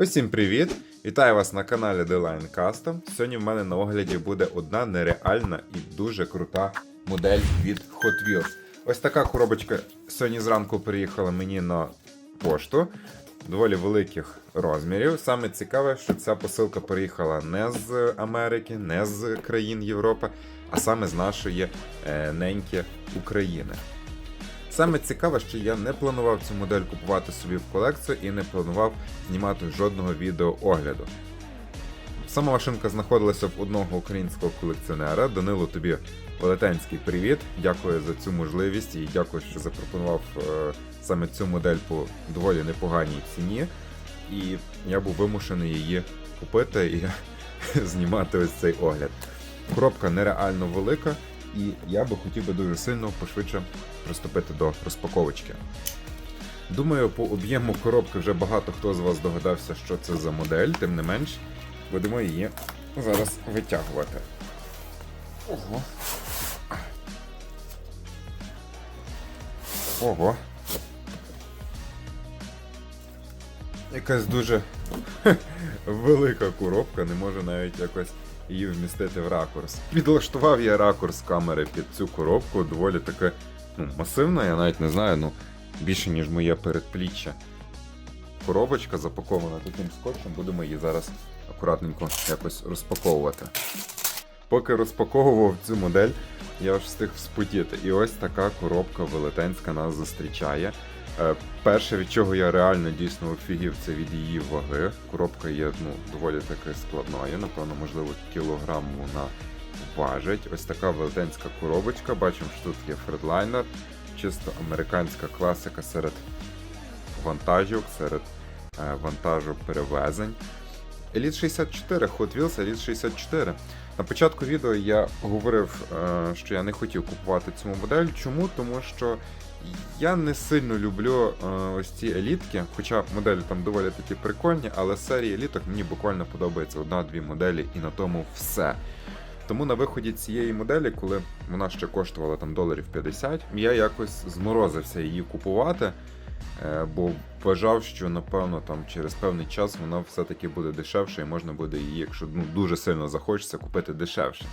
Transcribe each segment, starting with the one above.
Усім привіт! Вітаю вас на каналі The Line Custom. Сьогодні в мене на огляді буде одна нереальна і дуже крута модель від Hot Wheels. Ось така коробочка сьогодні зранку приїхала мені на пошту. Доволі великих розмірів. Саме цікаве, що ця посилка приїхала не з Америки, не з країн Європи, а саме з нашої е, неньки України. Саме цікаве, що я не планував цю модель купувати собі в колекцію і не планував знімати жодного відео огляду. Сама машинка знаходилася в одного українського колекціонера. Данило, тобі велетенський привіт. Дякую за цю можливість і дякую, що запропонував е, саме цю модель по доволі непоганій ціні. І я був вимушений її купити і знімати ось цей огляд. Коробка нереально велика, і я би хотів би дуже сильно пошвидше приступити до розпаковочки. Думаю, по об'єму коробки вже багато хто з вас догадався, що це за модель, тим не менш, будемо її зараз витягувати. Ого. Ого. Якась дуже велика коробка, не можу навіть якось її вмістити в ракурс. Підлаштував я ракурс камери під цю коробку, доволі таки ну, масивна, я навіть не знаю, ну більше, ніж моє передпліччя. Коробочка запакована таким скотчем, будемо її зараз акуратненько якось розпаковувати. Поки розпаковував цю модель, я аж встиг вспотіти. І ось така коробка велетенська нас зустрічає. Е, Перше, від чого я реально дійсно офігів, це від її ваги. Коробка є ну, доволі таки складною, напевно, можливо, кілограм вона важить. Ось така велетенська коробочка. Бачимо, що тут є фредлайнер, чисто американська класика серед вантажівок, серед е, вантажу перевезень. Elite 64, Hot Wheels Elite 64. На початку відео я говорив, е, що я не хотів купувати цю модель. Чому? Тому що я не сильно люблю е, ось ці елітки, хоча моделі там доволі такі прикольні, але серії еліток мені буквально подобається одна-дві моделі і на тому все. Тому на виході цієї моделі, коли вона ще коштувала там доларів 50, я якось зморозився її купувати, бо вважав, що напевно там через певний час вона все-таки буде дешевше, і можна буде її, якщо ну, дуже сильно захочеться, купити дешевше.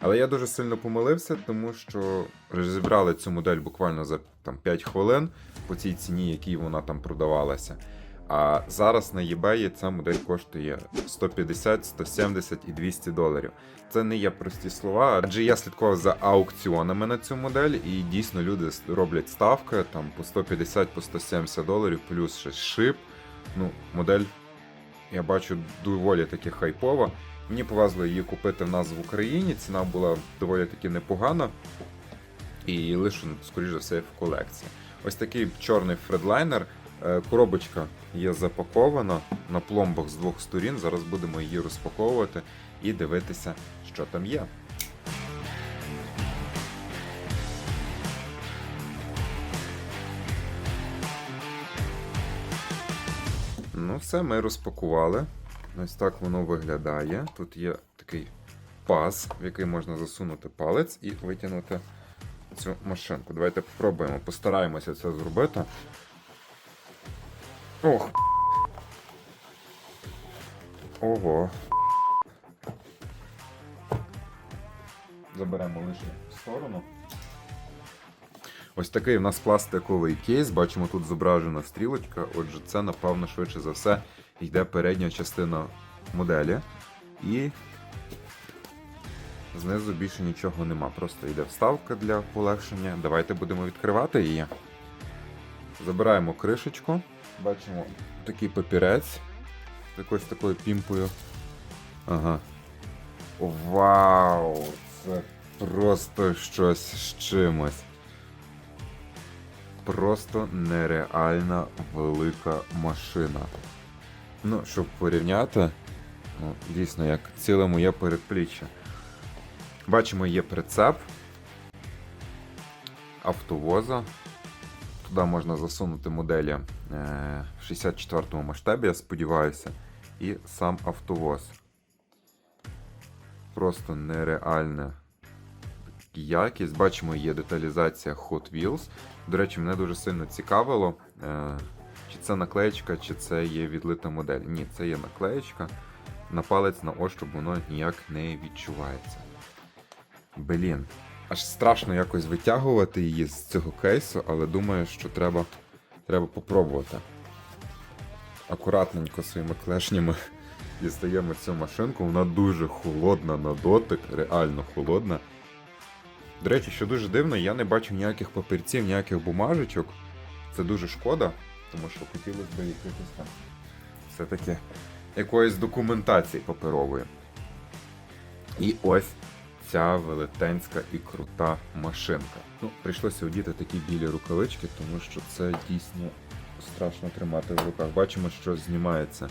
Але я дуже сильно помилився, тому що розібрали цю модель буквально за там, 5 хвилин по цій ціні, якій вона там продавалася. А зараз на eBay ця модель коштує 150, 170 і 200 доларів. Це не є прості слова, адже я слідкував за аукціонами на цю модель, і дійсно люди роблять ставки там по 150 по 170 доларів, плюс ще шип. Ну, модель я бачу доволі таки хайпова. Мені повезло її купити в нас в Україні. Ціна була доволі таки непогана. І лише, скоріш за все, в колекції. Ось такий чорний фредлайнер. Е, Коробочка є запакована на пломбах з двох сторін. Зараз будемо її розпаковувати і дивитися, що там є. Ну, все, ми розпакували. Ось так воно виглядає. Тут є такий паз, в який можна засунути палець і витягнути цю машинку. Давайте спробуємо, постараємося це зробити. Ох. Ого. Заберемо лише в сторону. Ось такий у нас пластиковий кейс. Бачимо, тут зображена стрілочка. Отже, це, напевно, швидше за все, йде передня частина моделі. І знизу більше нічого нема. Просто йде вставка для полегшення. Давайте будемо відкривати її. Забираємо кришечку. Бачимо такий папірець. Якось такою пімпою. Ага. Вау! Це просто щось з чимось. Просто нереальна велика машина. Ну, щоб порівняти, ну, дійсно, як ціле моє передпліччя. Бачимо, є прицеп автовоза. Туди можна засунути моделі е, в 64 масштабі, я сподіваюся, і сам автовоз. Просто нереальна якість. Бачимо, є деталізація Hot Wheels. До речі, мене дуже сильно цікавило, е, чи це наклеєчка, чи це є відлита модель. Ні, це є наклеєчка. На палець на ощуп воно ніяк не відчувається. Блін. Аж страшно якось витягувати її з цього кейсу, але думаю, що треба, треба попробувати. Акуратненько своїми клешнями дістаємо цю машинку. Вона дуже холодна на дотик, реально холодна. До речі, що дуже дивно, я не бачу ніяких папірців, ніяких бумажечок. Це дуже шкода, тому що хотілося б якихось там все-таки якоїсь документації паперової. І ось ця велетенська і крута машинка. Ну, прийшлося одіти такі білі рукавички, тому що це дійсно страшно тримати в руках. Бачимо, що знімається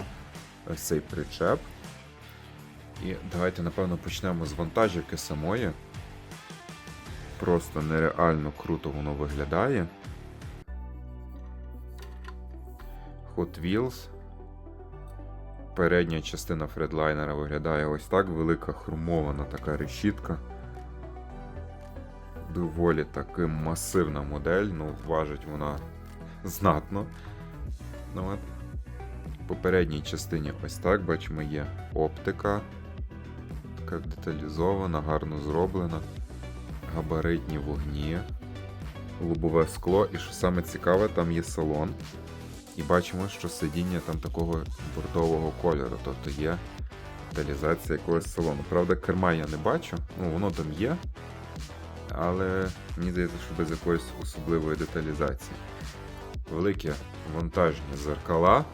цей причеп. І давайте, напевно, почнемо з вантажівки самої. Просто нереально круто воно виглядає. Hot Wheels. Передня частина фредлайнера виглядає ось так. Велика хромована така решітка. Доволі таки масивна модель, ну, важить вона знатно. Ну, от. По передній частині ось так, бачимо, є оптика. Така деталізована, гарно зроблена. Габаритні вогні, лобове скло, і що саме цікаве, там є салон. І бачимо, що сидіння там такого бордового кольору, тобто є деталізація якогось салону. Правда, керма я не бачу, ну воно там є, але мені здається, що без якоїсь особливої деталізації. Великі вантажні зеркала,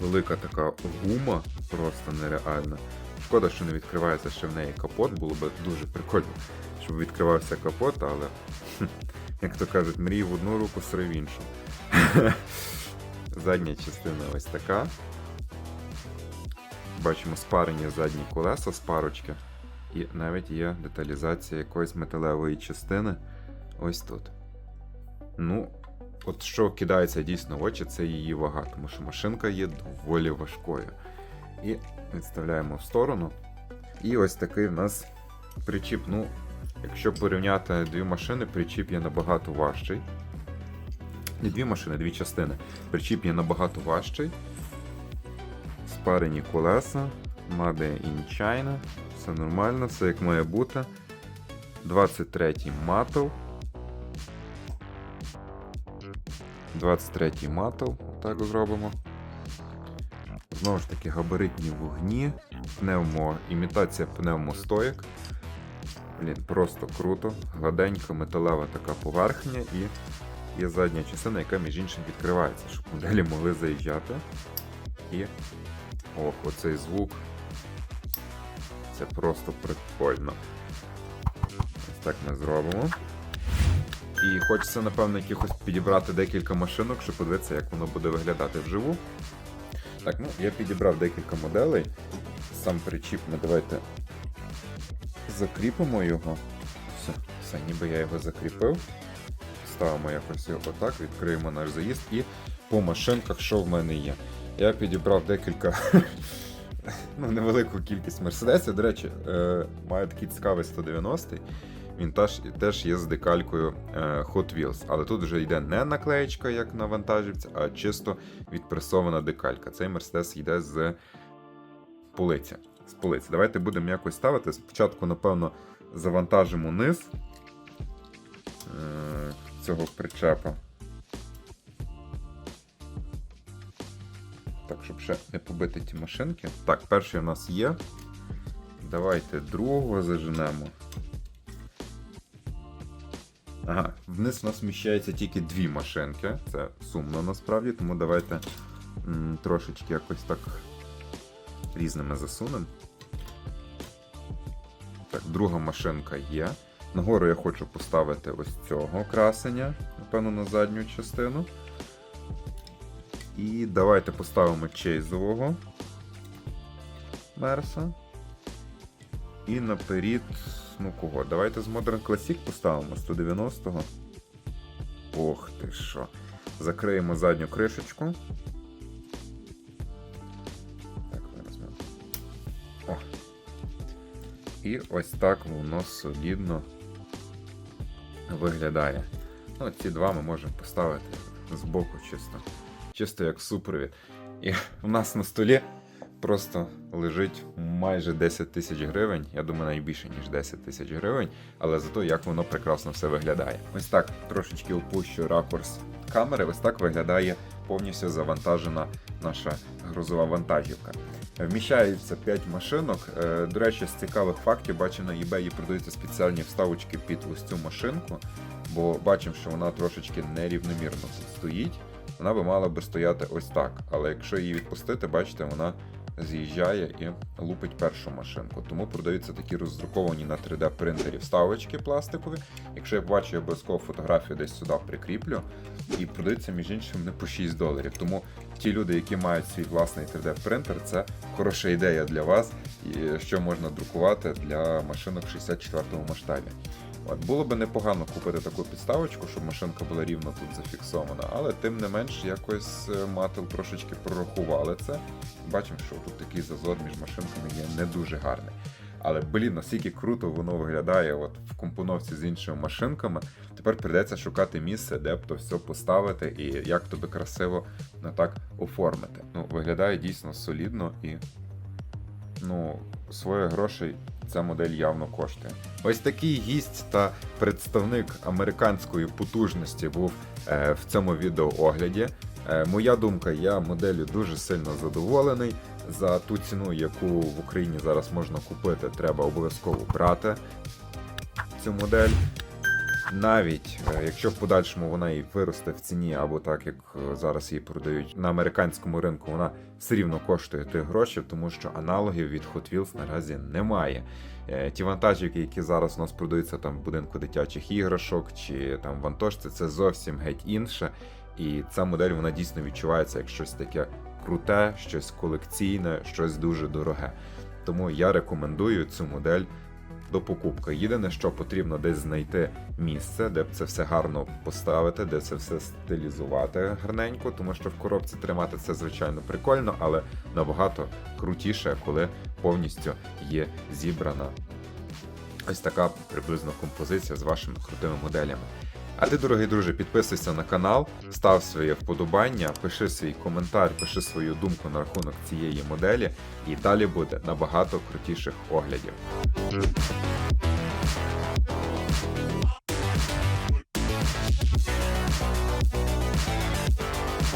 велика така гума, просто нереальна. Шкода, що не відкривається ще в неї капот, було б дуже прикольно, щоб відкривався капот, але, як то кажуть, мрій в одну руку, сри в іншу. Задня частина ось така. Бачимо спарені задні колеса з парочки. І навіть є деталізація якоїсь металевої частини ось тут. Ну, от що кидається дійсно в очі, це її вага, тому що машинка є доволі важкою. І відставляємо в сторону. І ось такий в нас причіп. Ну, якщо порівняти дві машини, причіп є набагато важчий. Не дві машини, дві частини. Причіп є набагато важчий. Спарені колеса, Made in China. Все нормально, все як має бути. 23-й матов. 23-й матов. Так зробимо. Знову ж таки, габаритні вогні, пневмо, імітація пневмостоєк. Блін, просто круто. Гладенька металева така поверхня і є задня частина, яка між іншим відкривається, щоб моделі могли заїжджати. І. Ох, оцей звук. Це просто прикольно. Ось так ми зробимо. І хочеться, напевно, якихось підібрати декілька машинок, щоб подивитися, як воно буде виглядати вживу. Так, ну я підібрав декілька моделей. Сам причіп ми давайте закріпимо його. Все, все, ніби я його закріпив. Ставимо якось отак, відкриємо наш заїзд і по машинках, що в мене є. Я підібрав декілька, ну, невелику кількість мерседесів. До речі, е, маю такий цікавий 190-й. Він теж, теж є з декалькою е, Hot Wheels, але тут вже йде не наклеєчка, як на вантажівці, а чисто відпресована декалька. Цей Мерседес йде з полиці. З полиці. Давайте будемо якось ставити. Спочатку, напевно, завантажимо низ е, цього причепа. Так, щоб ще не побити ті машинки. Так, перший у нас є. Давайте другого заженемо. Ага, вниз у нас вміщається тільки дві машинки. Це сумно насправді, тому давайте м, трошечки якось так різними засунемо. Так, друга машинка є. Нагору я хочу поставити ось цього красення, напевно, на задню частину. І давайте поставимо чейзового мерса. І наперед, ну кого? Давайте з Modern Classic поставимо 190-го. Ох ти що. Закриємо задню кришечку. Так, зараз. О. І ось так воно солідно виглядає. Ну, ці два ми можемо поставити з боку чисто чисто як супровід. І в нас на столі просто лежить майже 10 тисяч гривень. Я думаю, навіть більше, ніж 10 тисяч гривень, але зато як воно прекрасно все виглядає. Ось так трошечки опущу ракурс камери. Ось так виглядає повністю завантажена наша грузова вантажівка. Вміщається 5 машинок. Е, До речі, з цікавих фактів бачимо на eBay продаються спеціальні вставочки під ось цю машинку, бо бачимо, що вона трошечки нерівномірно стоїть. Вона би мала би стояти ось так. Але якщо її відпустити, бачите, вона з'їжджає і лупить першу машинку. Тому продаються такі роздруковані на 3D принтері вставочки пластикові. Якщо я бачу, я обов'язково фотографію десь сюди прикріплю. І продаються, між іншим, не по 6 доларів. Тому ті люди, які мають свій власний 3D принтер, це хороша ідея для вас, що можна друкувати для машинок 64-му масштабі. От було би непогано купити таку підставочку, щоб машинка була рівно тут зафіксована, але тим не менш якось е, Mattel трошечки прорахували це. Бачимо, що тут такий зазор між машинками є не дуже гарний. Але блін, наскільки круто воно виглядає от в компоновці з іншими машинками. Тепер прийдеться шукати місце, де б то все поставити і як тобі красиво ну, так оформити. Ну, виглядає дійсно солідно і ну, своїх грошей ця модель явно коштує. Ось такий гість та представник американської потужності був е, в цьому відеоогляді. Е, моя думка, я моделлю дуже сильно задоволений. За ту ціну, яку в Україні зараз можна купити, треба обов'язково брати цю модель. Навіть е, якщо в подальшому вона і виросте в ціні, або так як е, зараз її продають на американському ринку, вона все рівно коштує тих грошей, тому що аналогів від Hot Wheels наразі немає. Е, Ті вантажівки, які зараз у нас продаються там в будинку дитячих іграшок чи там в це зовсім геть інше. І ця модель вона дійсно відчувається як щось таке круте, щось колекційне, щось дуже дороге. Тому я рекомендую цю модель до покупки. Єдине, що потрібно десь знайти місце, де б це все гарно поставити, де це все стилізувати гарненько, тому що в коробці тримати це звичайно прикольно, але набагато крутіше, коли повністю є зібрана ось така приблизно композиція з вашими крутими моделями. А ти, дорогий друже, підписуйся на канал, став своє вподобання, пиши свій коментар, пиши свою думку на рахунок цієї моделі, і далі буде набагато крутіших оглядів. Hum.